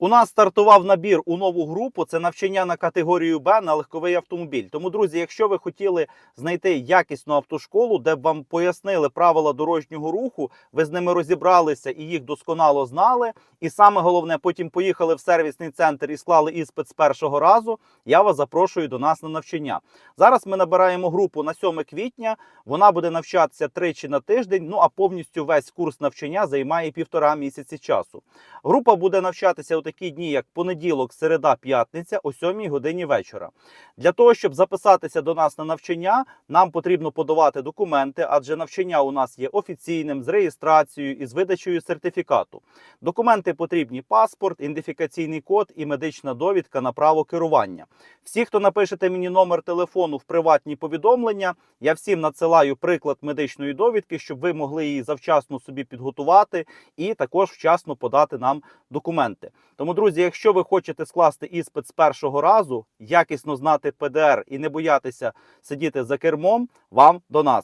У нас стартував набір у нову групу. Це навчання на категорію Б на легковий автомобіль. Тому, друзі, якщо ви хотіли знайти якісну автошколу, де б вам пояснили правила дорожнього руху, ви з ними розібралися і їх досконало знали. І саме головне, потім поїхали в сервісний центр і склали іспит з першого разу. Я вас запрошую до нас на навчання. Зараз ми набираємо групу на 7 квітня. Вона буде навчатися тричі на тиждень. Ну а повністю весь курс навчання займає півтора місяці часу. Група буде навчатися у такі дні, як понеділок, середа, п'ятниця о 7 годині вечора. Для того, щоб записатися до нас на навчання, нам потрібно подавати документи, адже навчання у нас є офіційним з реєстрацією і з видачею сертифікату. Документи потрібні: паспорт, ідентифікаційний код і медична довідка на право керування. Всі, хто напишете мені номер телефону в приватні повідомлення, я всім надсилаю приклад медичної довідки, щоб ви могли її завчасно собі підготувати і також вчасно подати нам документи. Тому, друзі, якщо ви хочете скласти іспит з першого разу, якісно знати ПДР і не боятися сидіти за кермом, вам до нас.